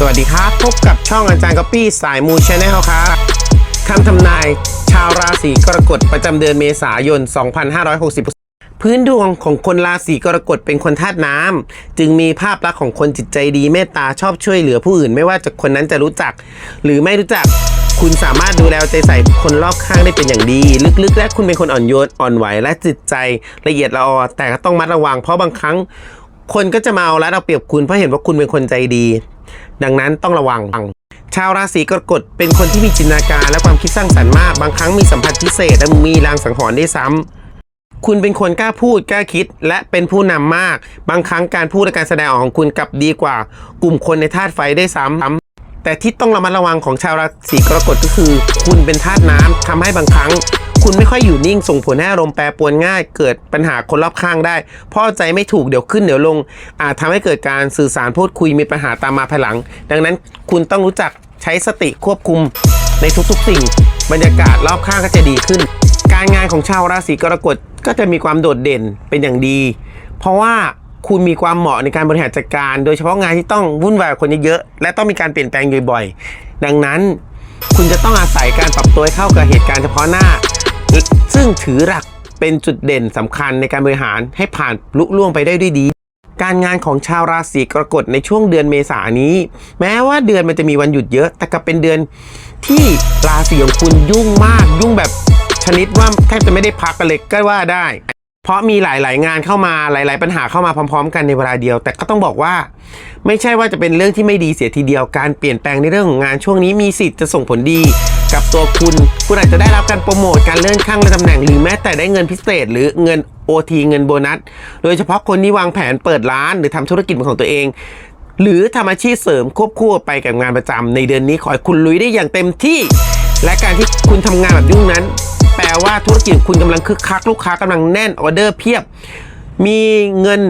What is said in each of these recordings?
สวัสดีครับ พบกับช่องอาจารย์ก๊อปปี้สายมูชาแนลครับคำทำนาย ชาวราศีกรกฎประจำเดือนเมษายน 2560 พื้นดวงของคนราศีกรกฎเป็นคนธาตุน้ำจึงมีภาพลักษณ์ของคนจิตใจดีเมตตาชอบช่วยเหลือผู้อื่น ไม่ว่าจะคนนั้นจะรู้จัก หรือไม่รู้จักคุณสามารถดูแลใจใส่คนรอบข้างได้เป็นอย่างดี ลึกๆ และคุณเป็นคนอ่อนโยนอ่อนไหวและจิตใจละเอียดละออแต่ก็ต้องมัดระวังเพราะบางครั้ง คนก็จะมาเอารัดเอาเปรียบคุณเพราะเห็นว่าคุณเป็นคนใจดี ดังนั้นต้องระวัง ชาวราศีกรกฎเป็นคนที่มีจินตนาการและความคิดสร้างสรรค์มาก บางครั้งมีสัมผัสพิเศษและมีลางสังหรณ์ได้ซ้ำคุณเป็นคนกล้าพูดกล้าคิด และเป็นผู้นำมาก บางครั้งการพูดและการแสดงออกของคุณกลับดีกว่า กลุ่มคนในธาตุไฟได้ซ้ำแต่ที่ต้องระมัดระวังของชาวราศีกรกฎก็คือ คุณเป็นธาตุน้ำทำให้บางครั้ง คุณไม่ค่อยอยู่นิ่งส่งผลให้อารมณ์แปรปรวนง่าย เกิดปัญหาคนรอบข้างได้พ่อใจไม่ถูกเดี๋ยวขึ้นเดี๋ยวลง อาจทำให้เกิดการสื่อสารพูดคุยมีปัญหาตามมาภายหลัง ดังนั้นคุณต้องรู้จักใช้สติควบคุมในทุกๆสิ่ง บรรยากาศรอบข้างก็จะดีขึ้น การงานของชาวราศีกรกฎก็จะมีความโดดเด่นเป็นอย่างดี เพราะว่าคุณมีความเหมาะในการบริหารจัดการ โดยเฉพาะงานที่ต้องวุ่นวายคนเยอะๆและต้องมีการเปลี่ยนแปลงบ่อยๆดังนั้น คุณจะต้องอาศัยการปรับตัวเข้ากับเหตุการณ์เฉพาะหน้า ซึ่งถือหลักเป็นจุดเด่นสำคัญในการบริหารให้ผ่านลุล่วงไปได้ด้วยดี การงานของชาวราศีกรกฎในช่วงเดือนเมษายนนี้ แม้ว่าเดือนมันจะมีวันหยุดเยอะ แต่ก็เป็นเดือนที่ราศีของคุณยุ่งมาก ยุ่งแบบชนิดว่าแทบจะไม่ได้พักกันเลยก็ว่าได้ เพราะมีหลาย ๆ งานเข้ามาหลาย ๆ ปัญหาเข้ามาพร้อม ๆ กันในเวลาเดียว แต่ก็ต้องบอกว่า ไม่ใช่ว่าจะเป็นเรื่องที่ไม่ดีเสียทีเดียวการเปลี่ยนแปลงในเรื่องของงานช่วงนี้มีสิทธิ์จะส่งผลดี กับตัวคุณ คุณอาจจะได้รับการโปรโมทการเลื่อนขั้นและตำแหน่งหรือแม้แต่ได้เงินพิเศษ หรือเงิน OT เงินโบนัส โดยเฉพาะคนที่วางแผนเปิดร้าน หรือทำธุรกิจของตัวเอง หรือทำอาชีพเสริมควบคู่ไปกับงานประจำในเดือนนี้ขอให้คุณลุยได้อย่างเต็มที่ และการที่คุณทำงานแบบยุ่งนั้น แปลว่าธุรกิจคุณกำลังคึกคักลูกค้ากำลังแน่นออเดอร์เพียบ มีเงิน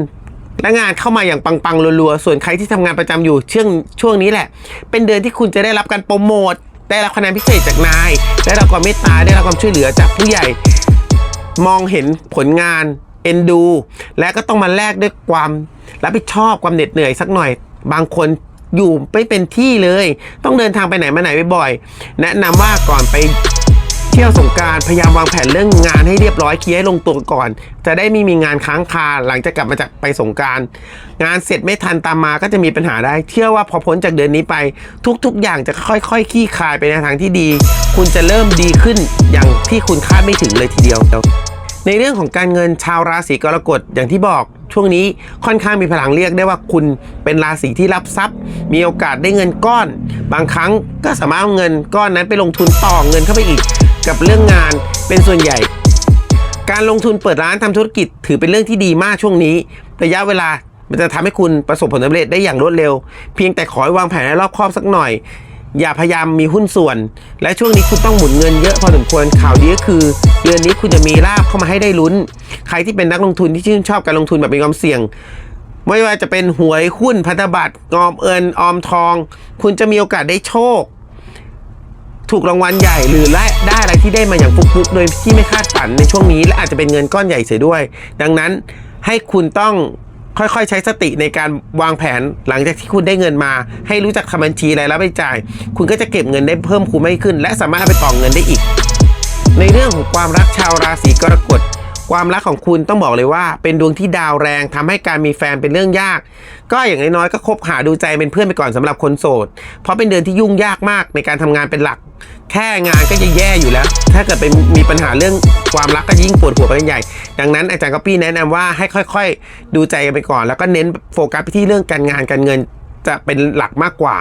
และงานเข้ามาอย่างปังๆรัวๆส่วนใครที่ทำงานประจำอยู่ช่วงช่วงนี้แหละ เป็นเดือนที่คุณจะได้รับการโปรโมทได้รับคะแนนพิเศษจากนายได้รับความเมตตาได้รับความช่วยเหลือจากผู้ใหญ่ มองเห็นผลงานเอ็นดู และก็ต้องมาแลกด้วยความรับผิดชอบความเหน็ดเหนื่อยสักหน่อย บางคนอยู่ไม่เป็นที่เลย ต้องเดินทางไปไหนมาไหนบ่อยๆแนะนำว่าก่อนไป ที่ยวสงการพยายามวางแผนเรื่องงานให้เรียบร้อยเคลียร์ลงตัวก่อน จะได้ไม่มีงานค้างคาหลังจากกลับมาจากไปสงการงานเสร็จไม่ทันตามมาก็จะมีปัญหาได้ เชื่อว่าพอพ้นจากเดือนนี้ไป ทุกๆ อย่างจะค่อยๆขี้คายไปในทางที่ดี คุณจะเริ่มดีขึ้นอย่างที่คุณคาดไม่ถึงเลยทีเดียว ในเรื่องของการเงินชาวราศีกรกฎอย่างที่บอกช่วงนี้ค่อนข้างมีพลังเรียกได้ว่าคุณเป็นราศีที่รับทรัพย์ มีโอกาสได้เงินก้อน บางครั้งก็สามารถเอาเงินก้อนนั้นไปลงทุนต่อเงินเข้าไปอีก กับเรื่องงานเป็นส่วนใหญ่ การลงทุนเปิดร้านทำธุรกิจ ถือเป็นเรื่องที่ดีมากช่วงนี้ ระยะเวลามันจะทำให้คุณประสบผลสำเร็จได้อย่างรวดเร็ว เพียงแต่ขอให้วางแผนให้รอบคอบสักหน่อย อย่าพยายามมีหุ้นส่วน และช่วงนี้คุณต้องหมุนเงินเยอะพอสมควรข่าวดีก็คือ เดือนนี้คุณจะมีลาบเข้ามาให้ได้ลุ้น ใครที่เป็นนักลงทุนที่ชื่นชอบการลงทุนแบบมีความเสี่ยงไม่ว่าจะเป็นหวยหุ้นพันธบัตรออมเอินออมทอง คุณจะมีโอกาสได้โชค ถูกรางวัลใหญ่หรือได้ได้อะไรที่ได้มาอย่างฟุกๆ โดยที่ไม่คาดฝันในช่วงนี้ และอาจจะเป็นเงินก้อนใหญ่เสียด้วย ดังนั้นให้คุณต้องค่อยๆ ใช้สติในการวางแผนหลังจากที่คุณได้เงินมา ให้รู้จักทำบัญชีรายรับรายจ่าย คุณก็จะเก็บเงินได้เพิ่มคูณมากขึ้น และสามารถเอาไปต่อเงินได้อีก ในเรื่องของความรักชาวราศีกรกฎความรักของคุณต้องบอกเลยว่า เป็นดวงที่ดาวแรงทำให้การมีแฟนเป็นเรื่องยาก ก็อย่างน้อยๆก็คบหาดูใจเป็นเพื่อนไปก่อนสำหรับคนโสด เพราะเป็นเดือนที่ยุ่งยากมากในการทำงานเป็นหลัก แค่งานก็จะแย่อยู่แล้ว ถ้าเกิดเป็นมีปัญหาเรื่องความรักก็ยิ่งปวดหัวไปกันใหญ่ ดังนั้นอาจารย์ก๊อปปี้แนะนำว่าให้ค่อยๆ ดูใจกันไปก่อน แล้วก็เน้นโฟกัสไปที่เรื่องการงานการเงินจะเป็นหลักมากกว่า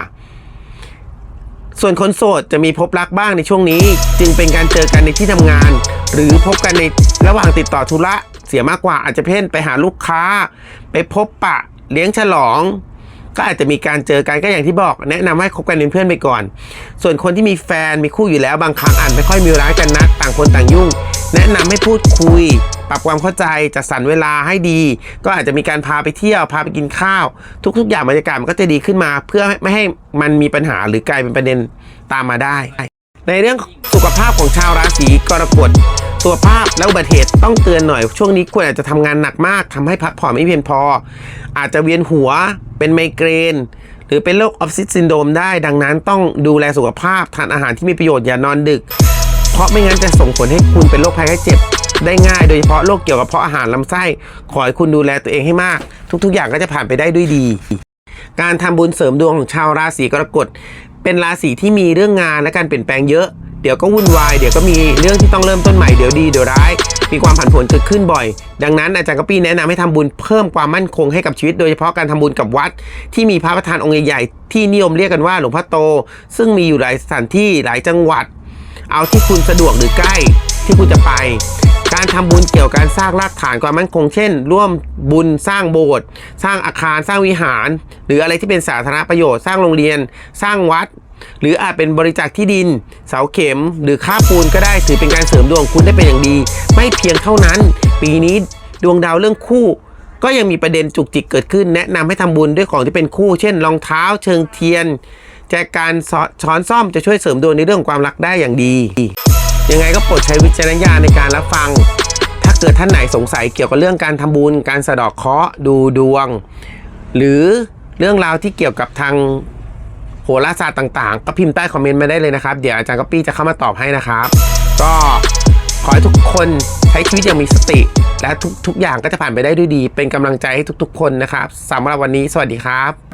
ส่วนคนโสดจะมีพบรักบ้างในช่วงนี้ จึงเป็นการเจอกันในที่ทำงาน หรือพบกันในระหว่างติดต่อธุระเสียมากกว่าอาจจะเพ่นไปหาลูกค้า ไปพบปะเลี้ยงฉลอง ก็อาจจะมีการเจอกันก็อย่างที่บอก แนะนำให้คบกันเป็นเพื่อนไปก่อน ส่วนคนที่มีแฟนมีคู่อยู่แล้วบางครั้งอาจไม่ค่อยมีเวลากันนักต่างคนต่างยุ่ง แนะนำให้พูดคุย ปรับความเข้าใจจัดสรรเวลาให้ดี ก็อาจจะมีการพาไปเที่ยวพาไปกินข้าว ทุกๆ อย่างบรรยากาศมันก็จะดีขึ้นมา เพื่อไม่ให้มันมีปัญหาหรือกลายเป็นประเด็นตามมาได้ ในเรื่องสุขภาพของชาวราศีกรกฎ สุขภาพและอุบัติเหตุต้องเตือนหน่อย ช่วงนี้คุณอาจจะทำงานหนักมากทำให้พักผ่อนไม่เพียงพอ อาจจะเวียนหัวเป็นไมเกรน หรือเป็นโรคออฟฟิศซินโดมได้ ดังนั้นต้องดูแลสุขภาพ ทานอาหารที่มีประโยชน์อย่านอนดึก เพราะไม่งั้นจะส่งผลให้คุณเป็นโรคภัยไข้เจ็บได้ง่าย โดยเฉพาะโรคเกี่ยวกับเพาะอาหารลำไส้ ขอให้คุณดูแลตัวเองให้มาก ทุกๆ อย่างก็จะผ่านไปได้ด้วยดี การทำบุญเสริมดวงของชาวราศีกรกฎเป็นราศีที่มีเรื่องงานและการเปลี่ยนแปลงเยอะ ดี๋ยวก็วุ่นวาย เดี๋ยวก็มีเรื่องที่ต้องเริ่มต้นใหม่ เดี๋ยวดีเดี๋ยวร้าย มีความผันผวนเกิดขึ้นบ่อย ดังนั้นอาจารย์กปี้แนะนำให้ทำบุญเพิ่มความมั่นคงให้กับชีวิต โดยเฉพาะการทำบุญกับวัด ที่มีพระประธานองค์ใหญ่ๆที่นิยมเรียกกันว่าหลวงพ่อโต ซึ่งมีอยู่หลายสถานที่หลายจังหวัด เอาที่คุณสะดวกหรือใกล้ที่คุณจะไปการทำบุญเกี่ยวกับการสร้างรากฐานความมั่นคงเช่น ร่วมบุญสร้างโบสถ์สร้างอาคารสร้างวิหาร หรืออะไรที่เป็นสาธารณประโยชน์ สร้างโรงเรียน สร้างวัด หรืออาจเป็นบริจาคที่ดิน เสาเข็ม หรือค่าปูนก็ได้ถือเป็นการเสริมดวงคุณได้เป็นอย่างดี ไม่เพียงเท่านั้น ปีนี้ดวงดาวเรื่องคู่ ก็ยังมีประเด็นจุกจิกเกิดขึ้น แนะนำให้ทำบุญด้วยของที่เป็นคู่ เช่นรองเท้า เชิงเทียนแจกันช้อนซ่อมจะช่วยเสริมดวงในเรื่องความรักได้อย่างดี ยังไงก็โปรดใช้วิจารณญาณในการรับฟัง ถ้าเกิดท่านไหนสงสัยเกี่ยวกับเรื่องการทำบุญ การสะดอกเคราะห์ดูดวง หรือเรื่องราวที่เกี่ยวกับทาง โหราศาสตร์ต่างๆ ก็พิมพ์ใต้คอมเมนต์มาได้เลยนะครับ เดี๋ยวอาจารย์ก๊อปปี้จะเข้ามาตอบให้นะครับ ก็ขอให้ทุกคนใช้ชีวิตอย่างมีสติ และทุกๆอย่างก็จะผ่านไปได้ด้วยดี เป็นกำลังใจให้ทุกๆ คนนะครับสำหรับวันนี้สวัสดีครับ